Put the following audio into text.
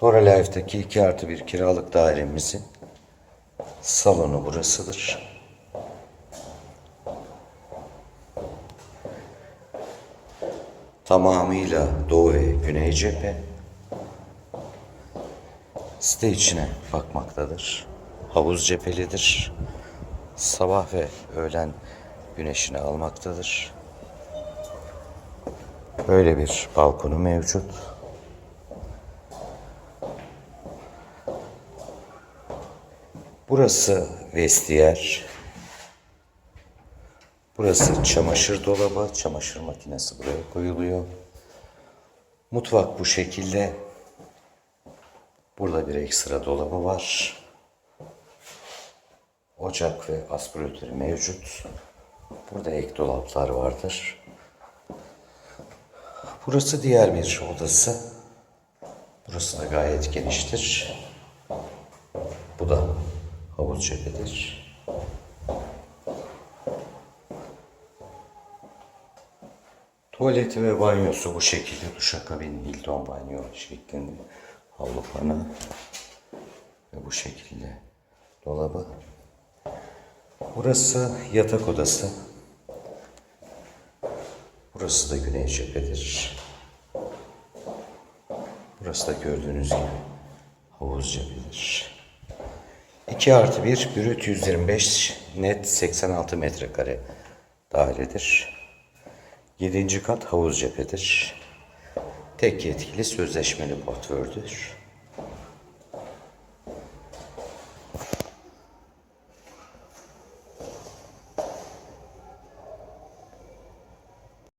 Dora Life'daki 2 artı 1 kiralık dairemizin salonu burasıdır. Tamamıyla doğu ve güney cephe. Site içine bakmaktadır. Havuz cephelidir. Sabah ve öğlen güneşini almaktadır. Böyle bir balkonu mevcut. Burası vestiyer. Burası çamaşır dolabı. Çamaşır makinesi buraya koyuluyor. Mutfak bu şekilde. Burada bir ekstra dolabı var. Ocak ve aspiratörü mevcut. Burada ek dolaplar vardır. Burası diğer bir odası. Burası da gayet geniştir. Bu da havuz cephedir. Tuvaleti ve banyosu bu şekilde. Duşakabin Hilton banyo şeklinde. Havlu fanı. Ve bu şekilde dolabı. Burası yatak odası. Burası da güney cephedir. Burası da gördüğünüz gibi havuz cephedir. 2 artı 1 brüt 125 net 86 metrekare dairedir. 7. kat havuz cephedir. Tek yetkili sözleşmeli portfördür.